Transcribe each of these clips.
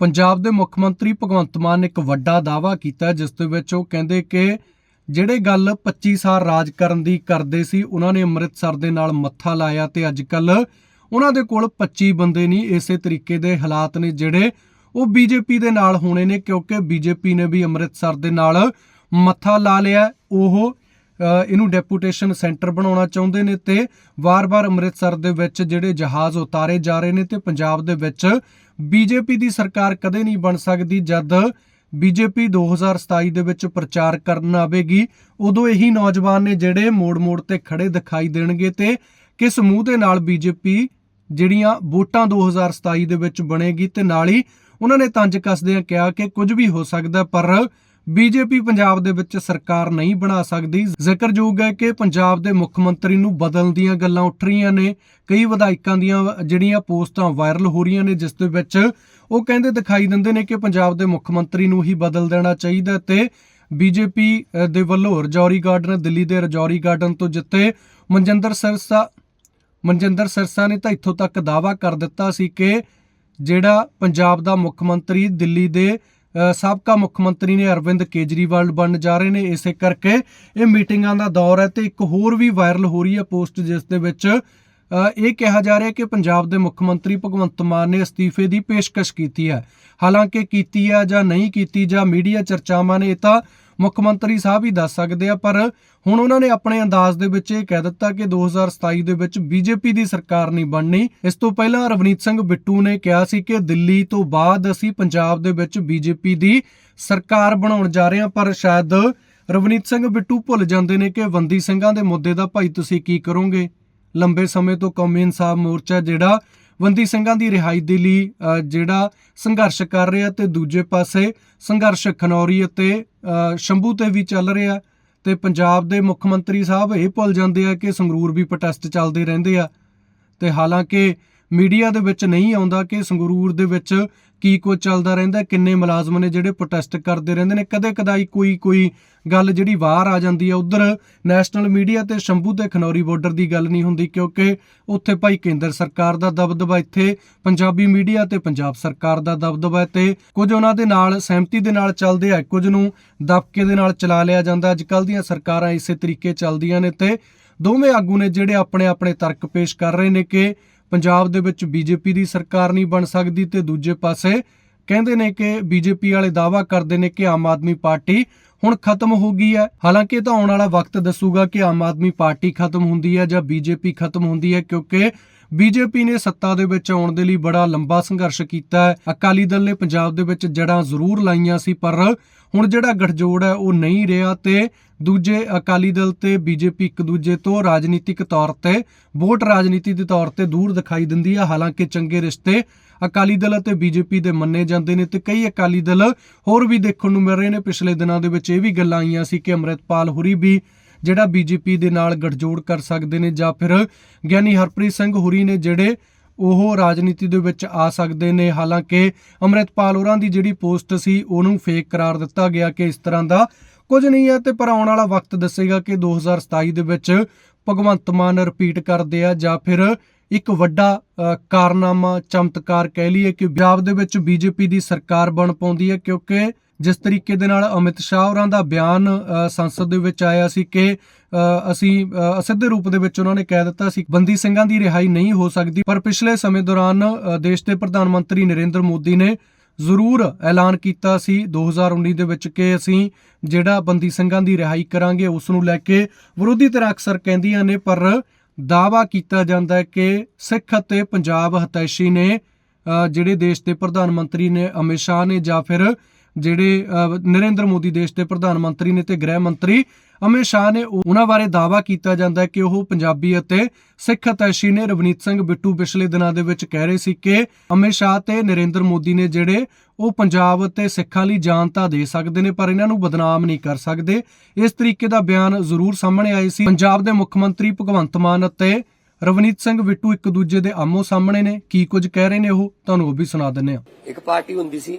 ਪੰਜਾਬ ਦੇ ਮੁੱਖ ਮੰਤਰੀ ਭਗਵੰਤ ਮਾਨ ਨੇ ਇੱਕ ਵੱਡਾ ਦਾਅਵਾ ਕੀਤਾ ਜਿਸ ਦੇ ਵਿੱਚ ਉਹ ਕਹਿੰਦੇ ਕਿ ਜਿਹੜੇ ਗੱਲ 25 ਸਾਲ ਰਾਜ ਕਰਨ ਦੀ ਕਰਦੇ ਸੀ, ਉਹਨਾਂ ਨੇ ਅੰਮ੍ਰਿਤਸਰ ਦੇ ਨਾਲ ਮੱਥਾ ਲਾਇਆ ਤੇ ਅੱਜ ਕੱਲ ਉਹਨਾਂ ਦੇ ਕੋਲ 25 ਬੰਦੇ ਨਹੀਂ, ਇਸੇ ਤਰੀਕੇ ਦੇ ਹਾਲਾਤ ਨੇ ਜਿਹੜੇ ਉਹ ਬੀਜੇਪੀ ਦੇ ਨਾਲ ਹੋਣੇ ਨੇ, ਕਿਉਂਕਿ ਬੀਜੇਪੀ ਨੇ ਵੀ ਅੰਮ੍ਰਿਤਸਰ ਦੇ ਨਾਲ ਮੱਥਾ ਲਾ ਲਿਆ ਉਹ ਇਹਨੂੰ ਡੈਪੂਟੇਸ਼ਨ ਸੈਂਟਰ ਬਣਾਉਣਾ ਚਾਹੁੰਦੇ ਨੇ ਤੇ ਵਾਰ-ਵਾਰ ਅੰਮ੍ਰਿਤਸਰ ਦੇ ਵਿੱਚ ਜਿਹੜੇ ਜਹਾਜ਼ ਉਤਾਰੇ ਜਾ ਰਹੇ ਨੇ ਤੇ ਪੰਜਾਬ ਦੇ ਵਿੱਚ ਬੀਜੇਪੀ ਦੀ ਸਰਕਾਰ ਕਦੇ ਨਹੀਂ ਬਣ ਸਕਦੀ ਜਦ ਬੀਜੇਪੀ 2027 ਦੇ ਵਿੱਚ ਪ੍ਰਚਾਰ ਕਰਨ ਆਵੇਗੀ। ਉਦੋਂ ਇਹੀ ਨੌਜਵਾਨ ਨੇ ਜਿਹੜੇ ਮੋੜ-ਮੋੜ ਤੇ ਖੜੇ ਦਿਖਾਈ ਦੇਣਗੇ ਤੇ ਕਿਸ ਮੂੰਹ ਦੇ ਨਾਲ ਬੀਜੇਪੀ ਜਿਹੜੀਆਂ ਵੋਟਾਂ 2027 ਦੇ ਵਿੱਚ ਬਣੇਗੀ ਤੇ ਨਾਲ ਹੀ ਉਹਨਾਂ ਨੇ ਤੰਜ ਕੱਸਦਿਆਂ ਕਿਹਾ ਕਿ ਕੁਝ ਵੀ ਹੋ ਸਕਦਾ ਪਰ ਬੀਜੇਪੀ ਪੰਜਾਬ ਦੇ ਵਿੱਚ ਸਰਕਾਰ ਨਹੀਂ ਬਣਾ ਸਕਦੀ। ਜ਼ਿਕਰਯੋਗ ਹੈ ਕਿ ਪੰਜਾਬ ਦੇ ਮੁੱਖ ਮੰਤਰੀ ਨੂੰ ਬਦਲਣ ਦੀਆਂ ਗੱਲਾਂ ਉੱਠ ਰਹੀਆਂ ਨੇ। ਕਈ ਵਿਧਾਇਕਾਂ ਦੀਆਂ ਜਿਹੜੀਆਂ ਪੋਸਟਾਂ ਵਾਇਰਲ ਹੋ ਰਹੀਆਂ ਨੇ, ਜਿਸ ਦੇ ਵਿੱਚ ਉਹ ਕਹਿੰਦੇ ਦਿਖਾਈ ਦਿੰਦੇ ਨੇ ਕਿ ਪੰਜਾਬ ਦੇ ਮੁੱਖ ਮੰਤਰੀ ਨੂੰ ਹੀ ਬਦਲ ਦੇਣਾ ਚਾਹੀਦਾ ਤੇ ਬੀਜੇਪੀ ਦੇ ਵੱਲੋਂ ਰਜੌਰੀ ਗਾਰਡਨ, ਦਿੱਲੀ ਦੇ ਰਜੌਰੀ ਗਾਰਡਨ ਤੋਂ ਜਿੱਤੇ ਮਨਜਿੰਦਰ ਸਿਰਸਾ। ਮਨਜਿੰਦਰ ਸਿਰਸਾ ਨੇ ਤਾਂ ਇੱਥੋਂ ਤੱਕ ਦਾਅਵਾ ਕਰ ਦਿੱਤਾ ਸੀ ਕਿ ਜਿਹੜਾ ਪੰਜਾਬ ਦਾ ਮੁੱਖ ਮੰਤਰੀ ਦਿੱਲੀ ਦੇ ਸਾਬਕਾ ਮੁੱਖ ਮੰਤਰੀ ਨੇ ਅਰਵਿੰਦ ਕੇਜਰੀਵਾਲ ਬਣ ਜਾ ਰਹੇ ਨੇ। ਇਸੇ ਕਰਕੇ ਇਹ ਮੀਟਿੰਗਾਂ ਦਾ ਦੌਰ ਹੈ ਤੇ ਇੱਕ ਹੋਰ ਵੀ ਵਾਇਰਲ ਹੋ ਰਹੀ ਹੈ ਪੋਸਟ, ਜਿਸ ਦੇ ਵਿੱਚ ਇਹ ਕਿਹਾ ਜਾ ਰਿਹਾ ਕਿ ਪੰਜਾਬ ਦੇ ਮੁੱਖ ਮੰਤਰੀ ਭਗਵੰਤ ਮਾਨ ਨੇ ਅਸਤੀਫੇ ਦੀ ਪੇਸ਼ਕਸ਼ ਕੀਤੀ ਹੈ। ਹਾਲਾਂਕਿ ਕੀਤੀ ਹੈ ਜਾਂ ਨਹੀਂ ਕੀਤੀ ਜਾਂ ਮੀਡੀਆ ਚਰਚਾਵਾਂ ਨੇ ਇਹ ਤਾਂ ਮੁੱਖ ਮੰਤਰੀ ਸਾਹਿਬ ਹੀ ਦੱਸ ਸਕਦੇ ਆ, ਪਰ ਹੁਣ ਉਹਨਾਂ ਨੇ ਆਪਣੇ ਅੰਦਾਜ਼ ਦੇ ਵਿੱਚ ਇਹ ਕਹਿ ਦਿੱਤਾ ਕਿ 2027 ਦੇ ਵਿੱਚ ਬੀਜੇਪੀ ਦੀ ਸਰਕਾਰ ਨਹੀਂ ਬਣਨੀ। ਇਸ ਤੋਂ ਪਹਿਲਾਂ ਰਵਨੀਤ ਸਿੰਘ ਬਿੱਟੂ ਨੇ ਕਿਹਾ ਸੀ ਕਿ ਦਿੱਲੀ ਤੋਂ ਬਾਅਦ ਅਸੀਂ ਪੰਜਾਬ ਦੇ ਵਿੱਚ ਬੀਜੇਪੀ ਦੀ ਸਰਕਾਰ ਬਣਾਉਣ ਜਾ ਰਹੇ ਹਾਂ, ਪਰ ਸ਼ਾਇਦ ਰਵਨੀਤ ਸਿੰਘ ਬਿੱਟੂ ਭੁੱਲ ਜਾਂਦੇ ਨੇ ਕਿ ਬੰਦੀ ਸਿੰਘਾਂ ਦੇ ਮੁੱਦੇ ਦਾ ਭਾਈ ਤੁਸੀਂ ਕੀ ਕਰੋਗੇ? ਲੰਬੇ ਸਮੇਂ ਤੋਂ ਕੌਮੀ ਇਨਸਾਫ ਮੋਰਚਾ ਜਿਹੜਾ ਬੰਦੀ ਸਿੰਘਾਂ ਦੀ ਰਿਹਾਈ ਦੇ ਲਈ ਜਿਹੜਾ ਸੰਘਰਸ਼ ਕਰ ਰਿਹਾ ਤੇ ਦੂਜੇ ਪਾਸੇ ਸੰਘਰਸ਼ ਖਨੌਰੀ ਅਤੇ ਸ਼ੰਭੂ ਤੇ ਵੀ ਚੱਲ ਰਿਹਾ। ਤੇ ਪੰਜਾਬ ਦੇ ਮੁੱਖ ਮੰਤਰੀ ਸਾਹਿਬ ਇਹ ਭੁੱਲ ਜਾਂਦੇ ਆ ਕਿ ਸੰਗਰੂਰ ਵੀ ਪ੍ਰੋਟੈਸਟ ਚੱਲਦੇ ਰਹਿੰਦੇ ਆ। ਤੇ ਹਾਲਾਂਕਿ ਮੀਡੀਆ ਦੇ ਵਿੱਚ ਨਹੀਂ ਆਉਂਦਾ ਕਿ ਸੰਗਰੂਰ ਦੇ ਵਿੱਚ ਕੀ ਕੁਝ ਚੱਲਦਾ ਰਹਿੰਦਾ, ਕਿੰਨੇ ਮੁਲਾਜ਼ਮ ਨੇ ਜਿਹੜੇ ਪ੍ਰੋਟੈਸਟ ਕਰਦੇ ਰਹਿੰਦੇ ਨੇ ਕਦੇ ਕਦਾਈ ਕੋਈ ਕੋਈ ਗੱਲ ਜਿਹੜੀ ਬਾਹਰ ਆ ਜਾਂਦੀ ਹੈ। ਉਧਰ ਨੈਸ਼ਨਲ ਮੀਡੀਆ ਤੇ ਸ਼ੰਭੂ ਤੇ ਖਨੌਰੀ ਬਾਰਡਰ ਦੀ ਗੱਲ ਨਹੀਂ ਹੁੰਦੀ, ਕਿਉਂਕਿ ਉੱਥੇ ਭਾਈ ਕੇਂਦਰ ਸਰਕਾਰ ਦਾ ਦਬਦਬਾ, ਇੱਥੇ ਪੰਜਾਬੀ ਮੀਡੀਆ ਤੇ ਪੰਜਾਬ ਸਰਕਾਰ ਦਾ ਦਬਦਬਾ ਹੈ ਤੇ ਕੁਝ ਉਹਨਾਂ ਦੇ ਨਾਲ ਸਹਿਮਤੀ ਦੇ ਨਾਲ ਚੱਲਦੇ ਆ, ਕੁਝ ਨੂੰ ਦਬਕੇ ਦੇ ਨਾਲ ਚਲਾ ਲਿਆ ਜਾਂਦਾ। ਅੱਜ ਕੱਲ ਦੀਆਂ ਸਰਕਾਰਾਂ ਇਸੇ ਤਰੀਕੇ ਚੱਲਦੀਆਂ ਨੇ ਤੇ ਦੋਵੇਂ ਆਗੂ ਨੇ ਜਿਹੜੇ ਆਪਣੇ ਆਪਣੇ ਤਰਕ ਪੇਸ਼ ਕਰ ਰਹੇ ਨੇ ਕਿ ਪੰਜਾਬ ਦੇ ਵਿੱਚ ਬੀਜੇਪੀ ਦੀ ਸਰਕਾਰ ਨਹੀਂ ਬਣ ਸਕਦੀ ਤੇ ਦੂਜੇ ਪਾਸੇ ਕਹਿੰਦੇ ਨੇ ਕਿ ਬੀਜੇਪੀ ਵਾਲੇ ਦਾਅਵਾ ਕਰਦੇ ਨੇ ਕਿ ਆਮ ਆਦਮੀ ਪਾਰਟੀ ਹੁਣ ਖਤਮ ਹੋ ਗਈ ਹੈ। ਹਾਲਾਂਕਿ ਇਹ ਤਾਂ ਆਉਣ ਵਾਲਾ ਵਕਤ ਦੱਸੂਗਾ ਕਿ ਆਮ ਆਦਮੀ ਪਾਰਟੀ ਖਤਮ ਹੁੰਦੀ ਹੈ ਜਾਂ ਬੀਜੇਪੀ ਖਤਮ ਹੁੰਦੀ ਹੈ ਕਿਉਂਕਿ ਬੀਜੇਪੀ ਨੇ ਸੱਤਾ ਦੇ ਵਿੱਚ ਆਉਣ ਦੇ ਲਈ ਬੜਾ ਲੰਬਾ ਸੰਘਰਸ਼ ਕੀਤਾ ਹੈ। ਅਕਾਲੀ ਦਲ ਨੇ ਪੰਜਾਬ ਦੇ ਵਿੱਚ ਜੜਾਂ ਜ਼ਰੂਰ ਲਾਈਆਂ ਸੀ ਪਰ ਹੁਣ ਜਿਹੜਾ ਗਠਜੋੜ ਹੈ ਉਹ ਨਹੀਂ ਰਿਹਾ ਤੇ ਦੂਜੇ ਅਕਾਲੀ ਦਲ ਤੇ ਬੀਜੇਪੀ ਇੱਕ ਦੂਜੇ ਤੋਂ ਰਾਜਨੀਤਿਕ ਤੌਰ ਤੇ, ਵੋਟ ਰਾਜਨੀਤੀ ਦੇ ਤੌਰ ਤੇ ਦੂਰ ਦਿਖਾਈ ਦਿੰਦੀ ਹੈ ਹਾਲਾਂਕਿ ਚੰਗੇ ਰਿਸ਼ਤੇ ਅਕਾਲੀ ਦਲ ਅਤੇ ਬੀਜੇਪੀ ਦੇ ਮੰਨੇ ਜਾਂਦੇ ਨੇ ਤੇ ਕਈ ਅਕਾਲੀ ਦਲ ਹੋਰ ਵੀ ਦੇਖਣ ਨੂੰ ਮਿਲ ਰਹੇ ਨੇ। ਪਿਛਲੇ ਦਿਨਾਂ ਦੇ ਵਿੱਚ ਇਹ ਵੀ ਗੱਲਾਂ ਆਈਆਂ ਸੀ ਕਿ ਅੰਮ੍ਰਿਤਪਾਲ ਹੁਰੀ ਵੀ ਜਿਹੜਾ ਬੀਜੇਪੀ ਦੇ ਨਾਲ ਗਠਜੋੜ ਕਰ ਸਕਦੇ ਨੇ ਜਾਂ ਫਿਰ ਗਿਆਨੀ ਹਰਪ੍ਰੀਤ ਸਿੰਘ ਹੁਰੀ ਨੇ ਜਿਹੜੇ ਉਹ ਰਾਜਨੀਤੀ ਦੇ ਵਿੱਚ ਆ ਸਕਦੇ ਨੇ। ਹਾਲਾਂਕਿ ਅੰਮ੍ਰਿਤਪਾਲ ਹੋਰਾਂ ਦੀ ਜਿਹੜੀ ਪੋਸਟ ਸੀ, ਉਹਨੂੰ ਫੇਕ ਕਰਾਰ ਦਿੱਤਾ ਗਿਆ ਕਿ ਇਸ ਤਰ੍ਹਾਂ ਦਾ ਕੁਝ ਨਹੀਂ ਹੈ ਤੇ ਪਰ ਆਉਣ ਵਾਲਾ ਵਕਤ ਦੱਸੇਗਾ ਕਿ 2027 ਦੇ ਵਿੱਚ ਭਗਵੰਤ ਮਾਨ ਰਿਪੀਟ ਕਰਦੇ ਆ ਜਾਂ ਫਿਰ ਇੱਕ ਵੱਡਾ ਕਾਰਨਾਮਾ ਚਮਤਕਾਰ ਕਹਿ ਲਈਏ ਕਿ ਪੰਜਾਬ ਦੇ ਵਿੱਚ ਬੀਜੇਪੀ ਦੀ ਸਰਕਾਰ ਬਣ ਪਾਉਂਦੀ ਹੈ ਕਿਉਂਕਿ ਜਿਸ ਤਰੀਕੇ ਦੇ ਨਾਲ ਅਮਿਤ ਸ਼ਾਹ ਹੋਰਾਂ ਦਾ ਬਿਆਨ ਸੰਸਦ ਦੇ ਵਿੱਚ ਆਇਆ ਸੀ ਕਿ ਅਸੀਂ ਅਸਿੱਧੇ ਰੂਪ ਦੇ ਵਿੱਚ ਉਹਨਾਂ ਨੇ ਕਹਿ ਦਿੱਤਾ ਸੀ ਬੰਦੀ ਸਿੰਘਾਂ ਦੀ ਰਿਹਾਈ ਨਹੀਂ ਹੋ ਸਕਦੀ। ਪਰ ਪਿਛਲੇ ਸਮੇਂ ਦੌਰਾਨ ਦੇਸ਼ ਦੇ ਪ੍ਰਧਾਨ ਮੰਤਰੀ ਨਰਿੰਦਰ ਮੋਦੀ ਨੇ ਜ਼ਰੂਰ ਐਲਾਨ ਕੀਤਾ ਸੀ 2019 ਦੇ ਵਿੱਚ ਕਿ ਅਸੀਂ ਜਿਹੜਾ ਬੰਦੀ ਸਿੰਘਾਂ ਦੀ ਰਿਹਾਈ ਕਰਾਂਗੇ, ਉਸ ਨੂੰ ਲੈ ਕੇ ਵਿਰੋਧੀ ਧਿਰਾਂ ਅਕਸਰ ਕਹਿੰਦੀਆਂ ਨੇ, ਪਰ ਦਾਵਾ ਕੀਤਾ ਜਾਂਦਾ ਹੈ ਕਿ ਸਿੱਖ ਅਤੇ ਪੰਜਾਬ ਹਤੈਸ਼ੀ ਨੇ ਜਿਹੜੇ ਦੇਸ਼ ਦੇ ਪ੍ਰਧਾਨ ਮੰਤਰੀ ਨੇ ਅਮਿਤ ਸ਼ਾਹ ਨੇ ਜਾਂ ਫਿਰ ਜਿਹੜੇ ਨਰਿੰਦਰ ਮੋਦੀ ਦੇਸ਼ ਦੇ ਪ੍ਰਧਾਨ ਮੰਤਰੀ ਨੇ ਤੇ ਗ੍ਰਹਿ ਮੰਤਰੀ ਅਮਿਤ ਸ਼ਾਹ ਨੇ ਉਹਨਾਂ ਬਾਰੇ ਦਾਵਾ ਕੀਤਾ ਜਾਂਦਾ ਹੈ ਕਿ ਉਹ ਪੰਜਾਬੀ ਅਤੇ ਸਿੱਖ ਹਤੈਸ਼ੀ ਨੇ ਰਵਨੀਤ ਸਿੰਘ ਬਿੱਟੂ ਪਿਛਲੇ ਦਿਨਾਂ ਦੇ ਵਿੱਚ ਕਹਿ ਰਹੇ ਸੀ ਕਿ ਅਮਿਤ ਸ਼ਾਹ ਤੇ ਨਰਿੰਦਰ ਮੋਦੀ ਨੇ ਜਿਹੜੇ ਉਹ ਪੰਜਾਬ ਅਤੇ ਸਿੱਖਾਂ ਲਈ ਜਾਨ ਤਾਂ ਦੇ ਸਕਦੇ ਨੇ, ਪਰ ਇਹਨਾਂ ਨੂੰ ਬਦਨਾਮ ਨਹੀਂ ਕਰ ਸਕਦੇ। ਇਸ ਤਰੀਕੇ ਦਾ ਬਿਆਨ ਜ਼ਰੂਰ ਸਾਹਮਣੇ ਆਏ ਸੀ। ਪੰਜਾਬ ਦੇ ਮੁੱਖ ਮੰਤਰੀ ਭਗਵੰਤ ਮਾਨ ਅਤੇ ਰਵਨੀਤ ਸਿੰਘ ਬਿੱਟੂ ਇੱਕ ਦੂਜੇ ਦੇ ਆਮੋ ਸਾਹਮਣੇ ਨੇ। ਕੀ ਕੁਝ ਕਹਿ ਰਹੇ ਨੇ ਉਹ? ਤੁਹਾਨੂੰ ਉਹ ਵੀ ਸੁਣਾ ਦਿੰਨੇ ਆ ਇੱਕ ਪਾਰਟੀ ਹੁੰਦੀ ਸੀ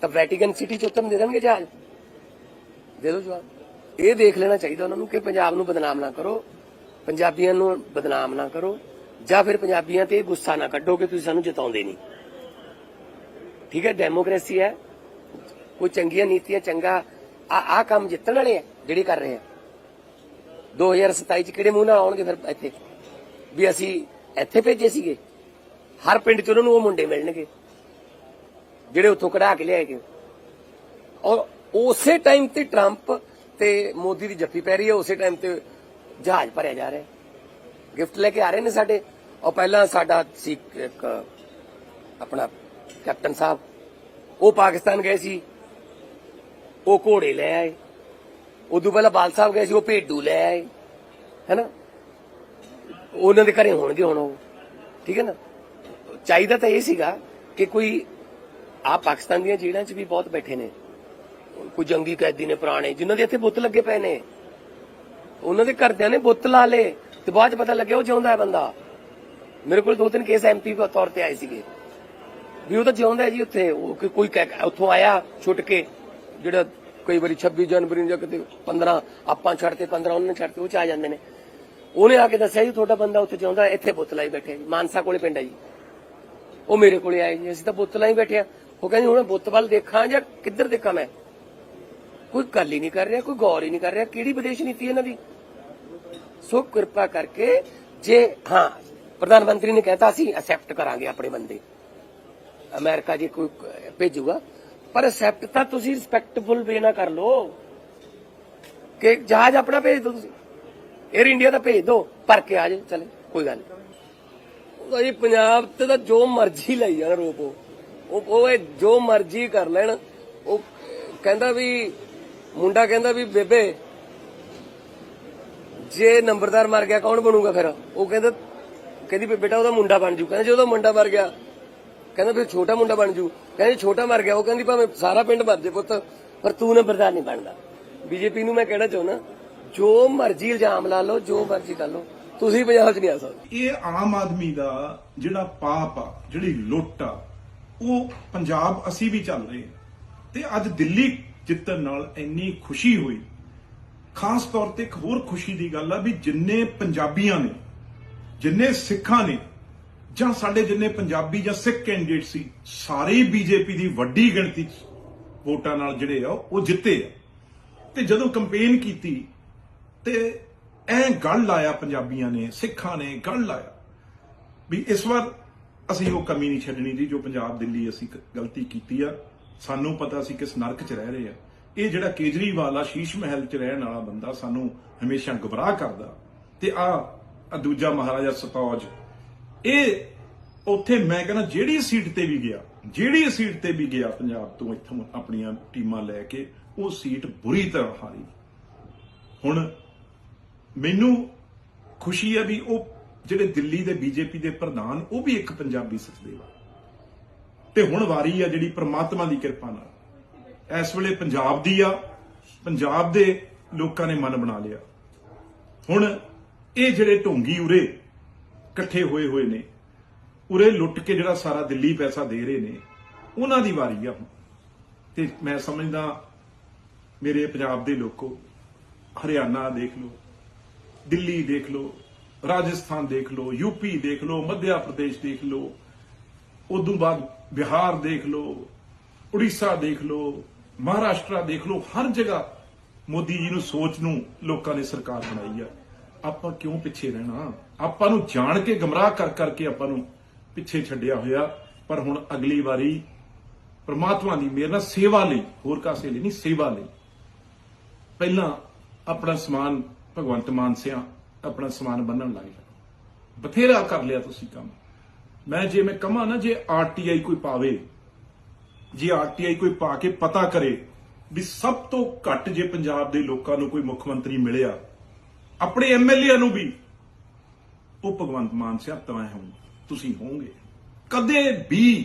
ਤਾਂ ਵੈਟੀਕਨ ਸਿਟੀ ਚ ਉਤਰਨ ਦੇ ਦੇਣਗੇ ਜਹਾਜ਼? ਦੇ ਦੋ ਜਵਾਬ। ਇਹ ਦੇਖ ਲੈਣਾ ਚਾਹੀਦਾ ਉਹਨਾਂ ਨੂੰ ਕਿ ਪੰਜਾਬ ਨੂੰ ਬਦਨਾਮ ਨਾ ਕਰੋ, ਪੰਜਾਬੀਆਂ ਨੂੰ ਬਦਨਾਮ ਨਾ ਕਰੋ, ਜਾਂ ਫਿਰ ਪੰਜਾਬੀਆਂ ਤੇ ਗੁੱਸਾ ਨਾ ਕੱਢੋ ਕਿ ਤੁਸੀਂ ਸਾਨੂੰ ਜਿਤਾਉਂਦੇ ਨਹੀਂ। ਠੀਕ ਹੈ ਡੈਮੋਕ੍ਰੇਸੀ ਹੈ। ਕੋਈ ਚੰਗੀਆਂ ਨੀਤੀਆਂ, ਚੰਗਾ, ਆ ਆ ਕੰਮ ਜਿੱਤਣ ਵਾਲੇ ਆ, ਜਿਹੜੇ ਕਰ ਰਹੇ ਆ। 2027 ਚ ਕਿਹੜੇ ਮੂੰਹ ਨਾਲ ਆਉਣਗੇ ਫਿਰ ਇੱਥੇ? ਵੀ ਅਸੀਂ ਇੱਥੇ ਭੇਜੇ ਸੀਗੇ। ਹਰ ਪਿੰਡ ਚ ਉਹਨਾਂ ਨੂੰ ਉਹ ਮੁੰਡੇ ਮਿਲਣਗੇ। ਜਿਹੜੇ ਉੱਥੋਂ ਕਢਾ ਕੇ ਲਿਆਏ ਗਏ। ਔਰ ਉਸੇ ਟਾਈਮ ਤੇ ਟਰੰਪ ਤੇ ਮੋਦੀ ਦੀ ਜੱਫੀ ਪੈ ਰਹੀ ਹੈ, ਉਸੇ ਟਾਈਮ ਤੇ ਜਹਾਜ਼ ਭਰਿਆ ਜਾ ਰਿਹਾ ਗਿਫਟ ਲੈ ਕੇ ਆ ਰਹੇ ਨੇ ਸਾਡੇ। ਔਰ ਪਹਿਲਾਂ ਸਾਡਾ ਸੀ ਇੱਕ, ਆਪਣਾ ਕੈਪਟਨ ਸਾਹਿਬ, ਉਹ ਪਾਕਿਸਤਾਨ ਗਏ ਸੀ। ਉਹ ਘੋੜੇ ਲੈ ਆਏ। ਉਦੋਂ ਪਹਿਲਾਂ ਬਾਲ ਸਾਹਿਬ ਗਏ ਸੀ, ਉਹ ਭੇਡੂ ਲੈ ਆਏ। ਹੈਨਾ? ਉਹਨਾਂ ਦੇ ਘਰੇ ਹੋਣਗੇ ਹੁਣ ਉਹ। ਠੀਕ ਹੈ ਨਾ? ਚਾਹੀਦਾ ਤਾਂ ਇਹ ਸੀਗਾ ਕਿ ਕੋਈ ਆ ਪਾਕਿਸਤਾਨ ਦੀਆਂ ਜੇਲ੍ਹਾਂ 'ਚ ਵੀ ਬਹੁਤ ਬੈਠੇ ਨੇ। ਕੋਈ ਜੰਗੀ ਕੈਦੀ ਨੇ, ਪੁਰਾਣੇ, ਜਿਨ੍ਹਾਂ ਦੇ ਇੱਥੇ ਬੁੱਤ ਲੱਗੇ ਪਏ ਨੇ। ਉਹਨਾਂ ਦੇ ਘਰਦਿਆਂ ਨੇ ਬੁੱਤ ਲਾ ਲੇ ਤੇ ਬਾਅਦ ਚ ਪਤਾ ਲੱਗਿਆ ਉਹ ਜਿਉਂਦਾ ਹੈ ਬੰਦਾ। ਮੇਰੇ ਕੋਲ ਦੋ ਤਿੰਨ ਕੇਸ ਐਮਪੀ ਦੇ ਤੌਰ ਤੇ ਆਏ ਸੀਗੇ। ਵੀ ਉਹ ਤਾਂ ਜਿਉਂਦਾ ਹੈ ਜੀ ਉੱਥੇ। ਉਹ ਕੋਈ- ਉੱਥੋਂ ਆਇਆ ਛੁੱਟ ਕੇ, ਜਿਹੜਾ ਕਈ ਵਾਰੀ 26 ਜਨਵਰੀ ਨੂੰ ਜਾਂ ਕਿਤੇ 15 ਆਪਾਂ ਛੱਡਤੇ 15 ਉਹਨਾਂ ਨੇ ਛੱਡਤੇ ਉਹ ਚ ਆ ਜਾਂਦੇ ਨੇ। ਉਹਨੇ ਆ ਕੇ ਦੱਸਿਆ ਜੀ ਤੁਹਾਡਾ ਬੰਦਾ ਉੱਥੇ ਜਿਉਂਦਾ, ਇੱਥੇ ਬੁੱਤ ਲਾਈ ਬੈਠੇ। ਮਾਨਸਾ ਕੋਲੇ ਪਿੰਡ ਹੈ ਜੀ। ਉਹ ਮੇਰੇ ਕੋਲੇ ਆਏ ਜੀ। ਅਸੀਂ ਤਾਂ ਬੁੱਤ ਲਾਈ ਬੈਠੇ ਆ। ਉਹ ਕਹਿੰਦੀ, ਹੁਣ ਬੁੱਤ ਵੱਲ ਦੇਖਾਂ ਜਾਂ ਕਿੱਧਰ ਦੇਖਾਂ ਮੈਂ? ਕੋਈ ਗੱਲ ਹੀ ਨਹੀਂ ਕਰ ਰਿਹਾ, ਕੋਈ ਗੌਰ ਹੀ ਨਹੀਂ ਕਰ ਰਿਹਾ, ਕਿਹੜੀ ਵਿਦੇਸ਼ ਨੀਤੀ ਇਹਨਾਂ ਦੀ? ਸੋ ਕਿਰਪਾ ਕਰਕੇ ਜੇ, ਹਾਂ, ਪ੍ਰਧਾਨ ਮੰਤਰੀ ਨੇ ਕਹਿਤਾ ਸੀ ਅਸੈਪਟ ਕਰਾਂਗੇ ਆਪਣੇ ਬੰਦੇ। ਅਮਰੀਕਾ ਜੇ ਕੋਈ ਭੇਜੂਗਾ, ਪਰ ਅਸੈਪਟ ਤਾਂ ਤੁਸੀਂ ਰਿਸਪੈਕਟਫੁਲ ਵੇ ਨਾ ਕਰ ਲੋ ਕਿ ਜਹਾਜ਼ ਆਪਣਾ ਭੇਜ ਦੋ ਤੁਸੀਂ। 에ਅਰ ਇੰਡੀਆ ਦਾ ਭੇਜ ਦੋ ਭਰ ਕੇ ਆ ਜਾਏ ਚਲੇ, ਕੋਈ ਗੱਲ ਨਹੀਂ। ਜੀ ਪੰਜਾਬ ਤੇ ਤਾਂ ਜੋ ਮਰਜ਼ੀ ਲਈ ਜਾਣ ਰੋਪੋ ਉਹ ਉਹ ਜੋ ਮਰਜ਼ੀ ਕਰ ਲੈਣ। ਉਹ ਕਹਿੰਦਾ ਵੀ, ਮੁੰਡਾ ਕਹਿੰਦਾ ਵੀ, ਬੇਬੇ, ਜੇ ਨੰਬਰਦਾਰ ਮਰ ਗਿਆ, ਕੌਣ ਬਣੂਗਾ ਫਿਰ? ਉਹ ਕਹਿੰਦਾ, ਕਹਿੰਦੀ ਵੀ ਬੇਟਾ, ਉਹਦਾ ਮੁੰਡਾ ਬਣ ਜੂ। ਕਹਿੰਦਾ, ਜੇ ਉਹਦਾ ਮੁੰਡਾ ਮਰ ਗਿਆ, ਕਹਿੰਦਾ ਫਿਰ ਛੋਟਾ ਮੁੰਡਾ ਬਣ ਜੂ। ਕਹਿੰਦੀ ਛੋਟਾ ਮਰ ਗਿਆ, ਉਹ ਕਹਿੰਦੀ ਭਾਵੇਂ ਸਾਰਾ ਪਿੰਡ ਮਰ ਜੇ ਪੁੱਤ, ਪਰ ਤੂੰ ਨੰਬਰਦਾਰ ਨਹੀਂ ਬਣਦਾ। ਬੀਜੇਪੀ ਨੂੰ ਮੈਂ ਕਹਿਣਾ ਚਾਹੁੰਦਾ, ਜੋ ਮਰਜ਼ੀ ਇਲਜ਼ਾਮ ਲਾ ਲਓ, ਜੋ ਮਰਜ਼ੀ ਕਰ ਲਓ, ਤੁਸੀਂ ਪੰਜਾਬ 'ਚ ਨਹੀਂ ਆ ਸਕਦੇ। ਇਹ ਆਮ ਆਦਮੀ ਦਾ ਜਿਹੜਾ ਪਾਪ ਆ, ਜਿਹੜੀ ਲੁੱਟ ਆ ਉਹ ਪੰਜਾਬ ਅਸੀਂ ਵੀ ਚੱਲ ਰਹੇ ਹਾਂ। ਤੇ ਅੱਜ ਦਿੱਲੀ ਜਿੱਤਣ ਨਾਲ ਇੰਨੀ ਖੁਸ਼ੀ ਹੋਈ। ਖਾਸ ਤੌਰ ਤੇ ਇੱਕ ਹੋਰ ਖੁਸ਼ੀ ਦੀ ਗੱਲ ਆ ਵੀ ਜਿੰਨੇ ਪੰਜਾਬੀਆਂ ਨੇ, ਜਿੰਨੇ ਸਿੱਖਾਂ ਨੇ, ਜਾਂ ਸਾਡੇ ਜਿੰਨੇ ਪੰਜਾਬੀ ਜਾਂ ਸਿੱਖ ਕੈਂਡੀਡੇਟ ਸੀ, ਸਾਰੇ ਬੀਜੇਪੀ ਦੀ ਵੱਡੀ ਗਿਣਤੀ 'ਚ ਵੋਟਾਂ ਨਾਲ ਜਿਹੜੇ ਆ, ਉਹ ਜਿੱਤੇ ਆ। ਤੇ ਜਦੋਂ ਕੰਪੇਨ ਕੀਤੀ, ਤੇ ਐ ਗੱਲ ਲਾਇਆ ਪੰਜਾਬੀਆਂ ਨੇ, ਸਿੱਖਾਂ ਨੇ, ਗੱਲ ਲਾਇਆ। ਵੀ ਇਸ ਵਾਰ ਅਸੀਂ ਉਹ ਕਮੀ ਨਹੀਂ ਛੱਡਣੀ ਜੀ ਜੋ ਪੰਜਾਬ ਦਿੱਲੀ ਅਸੀਂ ਗਲਤੀ ਕੀਤੀ ਆ। ਸਾਨੂੰ ਪਤਾ ਸੀ ਕਿਸ ਨਰਕ 'ਚ ਰਹਿ ਰਹੇ ਆ। ਇਹ ਜਿਹੜਾ ਕੇਜਰੀਵਾਲ ਆ, ਸ਼ੀਸ਼ ਮਹਿਲ 'ਚ ਰਹਿਣ ਵਾਲਾ ਬੰਦਾ ਸਾਨੂੰ ਹਮੇਸ਼ਾ ਗਬਰਾਹ ਕਰਦਾ। ਤੇ ਆ ਦੂਜਾ ਮਹਾਰਾਜਾ ਸਤੌਜ। ਇਹ ਉੱਥੇ ਮੈਂ ਕਹਿੰਦਾ ਜਿਹੜੀ ਸੀਟ ਤੇ ਵੀ ਗਿਆ, ਜਿਹੜੀ ਸੀਟ ਤੇ ਵੀ ਗਿਆ ਪੰਜਾਬ ਤੋਂ ਇੱਥੋਂ ਆਪਣੀਆਂ ਟੀਮਾਂ ਲੈ ਕੇ, ਉਹ ਸੀਟ ਬੁਰੀ ਤਰ੍ਹਾਂ ਹਾਰੀ। ਹੁਣ ਮੈਨੂੰ ਖੁਸ਼ੀ ਹੈ ਵੀ ਉਹ ਜਿਹੜੇ ਦਿੱਲੀ ਦੇ ਬੀਜੇਪੀ ਦੇ ਪ੍ਰਧਾਨ, ਉਹ ਵੀ ਇੱਕ ਪੰਜਾਬੀ ਸਚਦੇਵ ਆ। ਤੇ ਹੁਣ ਵਾਰੀ ਆ ਜਿਹੜੀ ਪ੍ਰਮਾਤਮਾ ਦੀ ਕਿਰਪਾ ਨਾਲ। ਇਸ ਵੇਲੇ ਪੰਜਾਬ ਦੀ ਆ, ਪੰਜਾਬ ਦੇ ਲੋਕਾਂ ਨੇ ਮਨ ਬਣਾ ਲਿਆ। ਹੁਣ ਇਹ ਜਿਹੜੇ ਢੋਂਗੀ ਉਰੇ ਇਕੱਠੇ ਹੋਏ ਹੋਏ ਨੇ, ਉਰੇ ਲੁੱਟ ਕੇ ਜਿਹੜਾ ਸਾਰਾ ਦਿੱਲੀ ਪੈਸਾ ਦੇ ਰਹੇ ਨੇ, ਉਹਨਾਂ ਦੀ ਵਾਰੀ ਆ ਹੁਣ। ਤੇ ਮੈਂ ਸਮਝਦਾ, ਮੇਰੇ ਪੰਜਾਬ ਦੇ ਲੋਕੋ, ਹਰਿਆਣਾ ਦੇਖ ਲਓ, ਦਿੱਲੀ ਦੇਖ ਲਓ ਰਾਜਸਥਾਨ ਦੇਖ ਲਓ ਯੂਪੀ ਦੇਖ ਲਓ, ਮੱਧਿਆ ਪ੍ਰਦੇਸ਼ ਦੇਖ ਲਓ, ਉਦੋਂ ਬਾਅਦ ਬਿਹਾਰ ਦੇਖ ਲਓ, ਉੜੀਸਾ ਦੇਖ ਲਓ, ਮਹਾਰਾਸ਼ਟਰ ਦੇਖ ਲਓ, ਹਰ ਜਗ੍ਹਾ ਮੋਦੀ ਜੀ ਨੂੰ ਸੋਚ ਨੂੰ ਲੋਕਾਂ ਨੇ ਸਰਕਾਰ ਬਣਾਈ ਆ। ਆਪਾਂ ਕਿਉਂ ਪਿੱਛੇ ਰਹਿਣਾ? ਆਪਾਂ ਨੂੰ ਜਾਣ ਕੇ ਗਮਰਾਹ ਕਰ ਕਰਕੇ ਆਪਾਂ ਨੂੰ ਪਿੱਛੇ ਛੱਡਿਆ ਹੋਇਆ। ਪਰ ਹੁਣ ਅਗਲੀ ਵਾਰੀ ਪਰਮਾਤਮਾ ਦੀ ਮਿਹਰ ਨਾਲ ਸੇਵਾ ਲਈ, ਹੋਰ ਕਾਸੇ ਲਈ ਨਹੀਂ, ਸੇਵਾ ਲਈ। ਪਹਿਲਾਂ ਆਪਣਾ ਸਮਾਨ ਭਗਵੰਤ ਮਾਨ ਸਿਆ ਆਪਣਾ ਸਮਾਨ ਬੰਨਣ ਲੱਗ ਜਾਣਾ ਬਥੇਰਾ ਕਰ ਲਿਆ ਤੁਸੀਂ ਕੰਮ। ਮੈਂ ਜੇ ਮੈਂ ਕਹਾਂ ਨਾ, ਜੇ ਆਰਟੀਆਈ ਕੋਈ ਪਾਵੇ, ਜੇ ਆਰਟੀਆਈ ਕੋਈ ਪਾ ਕੇ ਪਤਾ ਕਰੇ ਵੀ ਸਭ ਤੋਂ ਘੱਟ ਜੇ ਪੰਜਾਬ ਦੇ ਲੋਕਾਂ ਨੂੰ ਕੋਈ ਮੁੱਖ ਮੰਤਰੀ ਮਿਲਿਆ, ਆਪਣੇ ਐਮਐਲਏ ਨੂੰ ਵੀ, ਉਹ ਭਗਵੰਤ ਮਾਨ ਸਿਆ ਤਾਂ ਹੋ ਤੁਸੀਂ ਹੋਵੋਗੇ। ਕਦੇ ਵੀ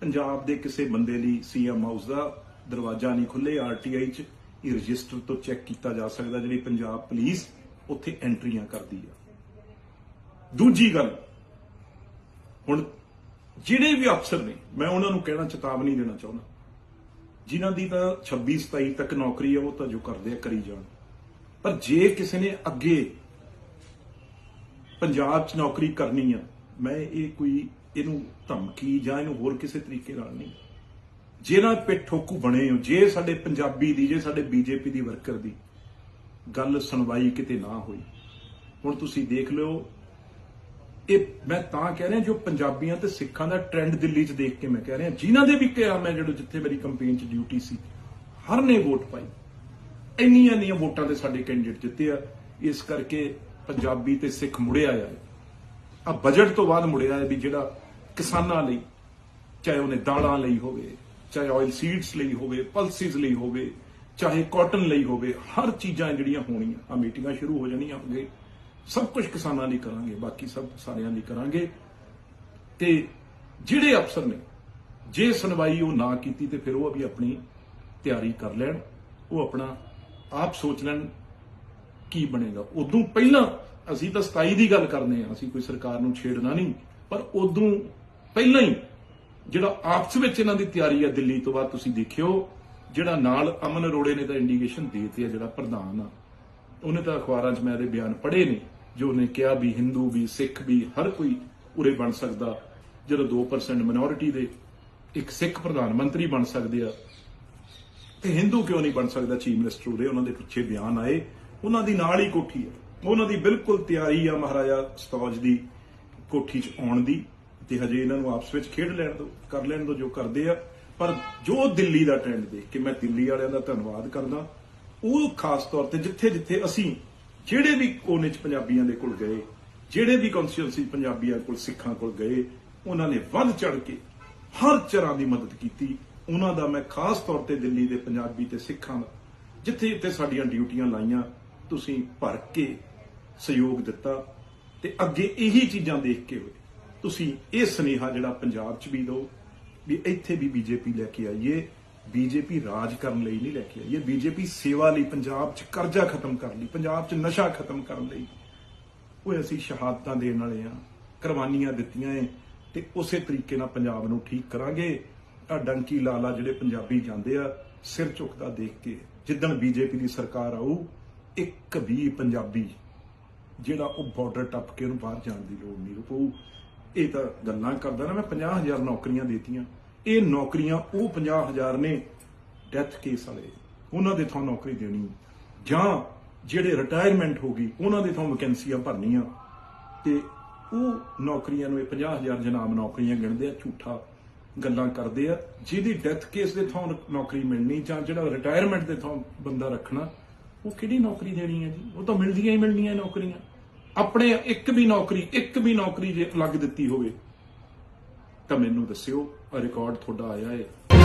ਪੰਜਾਬ ਦੇ ਕਿਸੇ ਬੰਦੇ ਲਈ ਸੀਐਮ ਹਾਊਸ ਦਾ ਦਰਵਾਜ਼ਾ ਨਹੀਂ ਖੁੱਲੇ ਆਰਟੀਆਈ 'ਚ ਇਹ ਰਜਿਸਟਰ ਤੋਂ ਚੈੱਕ ਕੀਤਾ ਜਾ ਸਕਦਾ, ਜਿਹੜੀ ਪੰਜਾਬ ਪੁਲਿਸ ਉੱਥੇ ਐਂਟਰੀਆਂ ਕਰਦੀ ਆ। ਦੂਜੀ ਗੱਲ, ਹੁਣ ਜਿਹੜੇ ਵੀ ਅਫਸਰ ਨੇ, ਮੈਂ ਉਹਨਾਂ ਨੂੰ ਕਹਿਣਾ ਚੇਤਾਵਨੀ ਦੇਣਾ ਚਾਹੁੰਦਾ। ਜਿਨ੍ਹਾਂ ਦੀ ਤਾਂ 26 27 ਤੱਕ ਨੌਕਰੀ ਆ, ਉਹ ਤਾਂ ਜੋ ਕਰਦੇ ਆ, ਕਰੀ ਜਾਣ। ਪਰ ਜੇ ਕਿਸੇ ਨੇ ਅੱਗੇ ਪੰਜਾਬ 'ਚ ਨੌਕਰੀ ਕਰਨੀ ਆ, ਮੈਂ ਇਹ ਕੋਈ ਇਹਨੂੰ ਧਮਕੀ ਜਾਂ ਇਹਨੂੰ ਹੋਰ ਕਿਸੇ ਤਰੀਕੇ ਨਾਲ ਨਹੀਂ। ਜਿਹੜਾ ਪਿੱਠ ਠੋਕੂ ਬਣੇ ਹੋ, ਜੇ ਸਾਡੇ ਪੰਜਾਬੀ ਦੀ, ਜੇ ਸਾਡੇ ਬੀਜੇਪੀ ਦੀ ਵਰਕਰ ਦੀ ਗੱਲ ਸੁਣਵਾਈ ਕਿਤੇ ਨਾ ਹੋਈ। ਹੁਣ ਤੁਸੀਂ ਦੇਖ ਲਿਓ, ਇਹ ਮੈਂ ਤਾਂ ਕਹਿ ਰਿਹਾ ਜੋ ਪੰਜਾਬੀਆਂ ਤੇ ਸਿੱਖਾਂ ਦਾ ਟ੍ਰੈਂਡ ਦਿੱਲੀ 'ਚ ਦੇਖ ਕੇ ਮੈਂ ਕਹਿ ਰਿਹਾ, ਜਿਨ੍ਹਾਂ ਦੇ ਵੀ ਕਿਹਾ ਮੈਂ ਜਦੋਂ ਜਿੱਥੇ ਮੇਰੀ ਕੰਪੇਨ 'ਚ ਡਿਊਟੀ ਸੀ, ਹਰ ਨੇ ਵੋਟ ਪਾਈ। ਇੰਨੀਆਂ ਇੰਨੀਆਂ ਵੋਟਾਂ ਤੇ ਸਾਡੇ ਕੈਂਡੀਡੇਟ ਜਿੱਤੇ ਆ, ਇਸ ਕਰਕੇ ਪੰਜਾਬੀ ਤੇ ਸਿੱਖ ਮੁੜਿਆ ਆ। ਆ ਬਜਟ ਤੋਂ ਬਾਅਦ ਮੁੜਿਆ ਹੈ ਵੀ ਜਿਹੜਾ ਕਿਸਾਨਾਂ ਲਈ, ਚਾਹੇ ਉਹਨੇ ਦਾਲਾਂ ਲਈ ਹੋਵੇ, ਚਾਹੇ ਆਇਲ ਸੀਡਸ ਲਈ ਹੋਵੇ ਪਲਸਿਸ ਲਈ ਹੋਵੇ ਚਾਹੇ ਕਾਟਨ ਲਈ ਹੋਵੇ, ਹਰ ਚੀਜ਼ਾਂ ਜਿਹੜੀਆਂ ਹੋਣੀਆਂ ਆ ਮੀਟਿੰਗਾਂ ਸ਼ੁਰੂ ਹੋ ਜਾਣੀਆਂ ਅੱਗੇ, ਸਭ ਕੁਝ ਕਿਸਾਨਾਂ ਲਈ ਕਰਾਂਗੇ, ਬਾਕੀ ਸਭ ਸਾਰਿਆਂ ਲਈ ਕਰਾਂਗੇ। ਤੇ ਜਿਹੜੇ ਅਫਸਰ ਨੇ, ਜੇ ਸੁਣਵਾਈ ਉਹ ਨਾ ਕੀਤੀ ਤੇ ਫਿਰ ਉਹ ਵੀ ਆਪਣੀ ਤਿਆਰੀ ਕਰ ਲੈਣ, ਉਹ ਆਪਣਾ ਆਪ ਸੋਚ ਲੈਣ ਕੀ ਬਣੇਗਾ। ਉਦੋਂ ਪਹਿਲਾਂ ਅਸੀਂ ਤਾਂ 27 ਦੀ ਗੱਲ ਕਰਦੇ ਆ, ਅਸੀਂ ਕੋਈ ਸਰਕਾਰ ਨੂੰ ਛੇੜਨਾ ਨਹੀਂ, ਪਰ ਉਦੋਂ ਪਹਿਲਾਂ ਹੀ ਜਿਹੜਾ ਆਪਸ ਵਿੱਚ ਇਹਨਾਂ ਦੀ ਤਿਆਰੀ ਆ, ਦਿੱਲੀ ਤੋਂ ਬਾਅਦ ਤੁਸੀਂ ਦੇਖਿਓ ਜਿਹੜਾ ਨਾਲ ਅਮਨ ਅਰੋੜੇ ਨੇ ਤਾਂ ਇੰਡੀਕੇਸ਼ਨ ਦੇਤੀ ਆ ਜਿਹੜਾ ਪ੍ਰਧਾਨ ਆ। ਉਹਨੇ ਤਾਂ ਅਖਬਾਰਾਂ 'ਚ ਮੈਂ ਇਹਦੇ ਬਿਆਨ ਪੜ੍ਹੇ ਨੇ, ਜੋ ਉਹਨੇ ਕਿਹਾ ਵੀ ਹਿੰਦੂ, ਵੀ ਸਿੱਖ, ਵੀ ਹਰ ਕੋਈ ਉਰੇ ਬਣ ਸਕਦਾ, ਜਦੋਂ 2% ਮਿਨੋਰਿਟੀ ਦੇ ਇੱਕ ਸਿੱਖ ਪ੍ਰਧਾਨ ਮੰਤਰੀ ਬਣ ਸਕਦੇ ਆ। ਤੇ ਹਿੰਦੂ ਕਿਉਂ ਨਹੀਂ ਬਣ ਸਕਦਾ ਚੀਫ ਮਿਨਿਸਟਰ ਉਰੇ? ਉਹਨਾਂ ਦੇ ਪਿੱਛੇ ਬਿਆਨ ਆਏ। ਉਹਨਾਂ ਦੀ ਨਾਲ ਹੀ ਕੋਠੀ ਹੈ ਉਹਨਾਂ ਦੀ ਬਿਲਕੁਲ ਤਿਆਰੀ ਆ ਮਹਾਰਾਜਾ ਸਤੌਜ ਦੀ ਕੋਠੀ 'ਚ ਆਉਣ ਦੀ, ਤੇ ਹਜੇ ਇਹਨਾਂ ਨੂੰ ਆਪਸ ਵਿੱਚ ਖੇਡ ਲੈਣ ਦੋ, ਕਰ ਲੈਣ ਦੋ ਜੋ ਕਰਦੇ ਆ। ਪਰ ਜੋ ਦਿੱਲੀ ਦਾ ਟ੍ਰੈਂਡ ਦੇਖ ਕੇ ਮੈਂ ਦਿੱਲੀ ਵਾਲਿਆਂ ਦਾ ਧੰਨਵਾਦ ਕਰਦਾ, ਉਹ ਖਾਸ ਤੌਰ ਤੇ ਜਿੱਥੇ ਜਿੱਥੇ ਅਸੀਂ ਜਿਹੜੇ ਵੀ ਕੋਨੇ 'ਚ ਪੰਜਾਬੀਆਂ ਦੇ ਕੋਲ ਗਏ, ਜਿਹੜੇ ਵੀ ਕਨਸਟੀਟਿਊਂਸੀ ਪੰਜਾਬੀਆਂ ਕੋਲ, ਸਿੱਖਾਂ ਕੋਲ ਗਏ, ਉਹਨਾਂ ਨੇ ਵੱਧ ਚੜ ਕੇ ਹਰ ਤਰ੍ਹਾਂ ਦੀ ਮਦਦ ਕੀਤੀ। ਉਹਨਾਂ ਦਾ ਮੈਂ ਖਾਸ ਤੌਰ ਤੇ ਦਿੱਲੀ ਦੇ ਪੰਜਾਬੀ ਤੇ ਸਿੱਖਾਂ ਦਾ, ਜਿੱਥੇ ਜਿੱਥੇ ਸਾਡੀਆਂ ਡਿਊਟੀਆਂ ਲਾਈਆਂ, ਤੁਸੀਂ ਭਰ ਕੇ ਸਹਿਯੋਗ ਦਿੱਤਾ ਤੇ ਅੱਗੇ ਇਹੀ ਚੀਜ਼ਾਂ ਦੇਖ ਕੇ ਹੋਏ। ਤੁਸੀਂ ਇਹ ਸਨੇਹਾ ਜਿਹੜਾ ਪੰਜਾਬ 'ਚ ਵੀ ਦਿਓ ਵੀ ਇੱਥੇ ਵੀ ਬੀਜੇਪੀ ਲੈ ਕੇ ਆਈਏ, ਬੀਜੇਪੀ ਰਾਜ ਕਰਨ ਲਈ ਨਹੀਂ ਲੈ ਕੇ ਆਈਏ, ਬੀਜੇਪੀ ਸੇਵਾ ਲਈ ਪੰਜਾਬ 'ਚ ਕਰਜ਼ਾ ਖਤਮ ਕਰਨ ਲਈ, ਪੰਜਾਬ 'ਚ ਨਸ਼ਾ ਖਤਮ ਕਰਨ ਲਈ। ਉਹ ਅਸੀਂ ਸ਼ਹਾਦਤਾਂ ਦੇਣ ਵਾਲੇ ਆ ਕੁਰਬਾਨੀਆਂ ਦਿੱਤੀਆਂ ਏ, ਤੇ ਉਸੇ ਤਰੀਕੇ ਨਾਲ ਪੰਜਾਬ ਨੂੰ ਠੀਕ ਕਰਾਂਗੇ। ਆ ਡੰਕੀ ਲਾਲਾ ਜਿਹੜੇ ਪੰਜਾਬੀ ਜਾਂਦੇ ਆ, ਸਿਰ ਝੁਕਦਾ ਦੇਖ ਕੇ, ਜਿੱਦਣ ਬੀਜੇਪੀ ਦੀ ਸਰਕਾਰ ਆਊ, ਇੱਕ ਵੀ ਪੰਜਾਬੀ ਜਿਹੜਾ ਉਹ ਬਾਰਡਰ ਟੱਪ ਕੇ ਉਹਨੂੰ ਬਾਹਰ ਜਾਣ ਦੀ ਲੋੜ ਨਹੀਂ ਪਊ ਇਹ ਤਾਂ ਗੱਲਾਂ ਕਰਦਾ ਨਾ ਮੈਂ 50000 ਨੌਕਰੀਆਂ ਦੇਤੀਆਂ। ਇਹ ਨੌਕਰੀਆਂ ਉਹ 50000 ਨੇ ਡੈਥ ਕੇਸ ਵਾਲੇ। ਉਹਨਾਂ ਦੇ ਥਾਂ ਨੌਕਰੀ ਦੇਣੀ। ਜਾਂ ਜਿਹੜੇ ਰਿਟਾਇਰਮੈਂਟ ਹੋ ਗਈ, ਉਹਨਾਂ ਦੇ ਥਾਂ ਵੈਕੈਂਸੀਆਂ ਭਰਨੀਆਂ। ਤੇ ਉਹ ਨੌਕਰੀਆਂ ਨੂੰ ਇਹ 50000 ਜਨਾਬ ਨੌਕਰੀਆਂ ਗਿਣਦੇ ਆ, ਝੂਠਾ ਗੱਲਾਂ ਕਰਦੇ ਆ। ਜਿਹਦੀ ਡੈਥ ਕੇਸ ਦੇ ਥਾਂ ਨੌਕਰੀ ਮਿਲਣੀ ਜਾਂ ਜਿਹੜਾ ਰਿਟਾਇਰਮੈਂਟ ਦੇ ਥਾਂ ਬੰਦਾ ਰੱਖਣਾ, ਉਹ ਕਿਹੜੀ ਨੌਕਰੀ ਦੇਣੀ ਹੈ ਜੀ? ਉਹ ਤਾਂ ਮਿਲਦੀਆਂ ਹੀ ਮਿਲਣੀਆਂ ਨੌਕਰੀਆਂ। ਆਪਣੇ ਇੱਕ ਵੀ ਨੌਕਰੀ, ਇੱਕ ਵੀ ਨੌਕਰੀ ਜੇ ਲੱਗ ਦਿੱਤੀ ਹੋਵੇ ਤਾਂ ਮੈਨੂੰ ਦੱਸਿਓ ਰਿਕਾਰਡ ਤੁਹਾਡਾ ਆਇਆ ਹੈ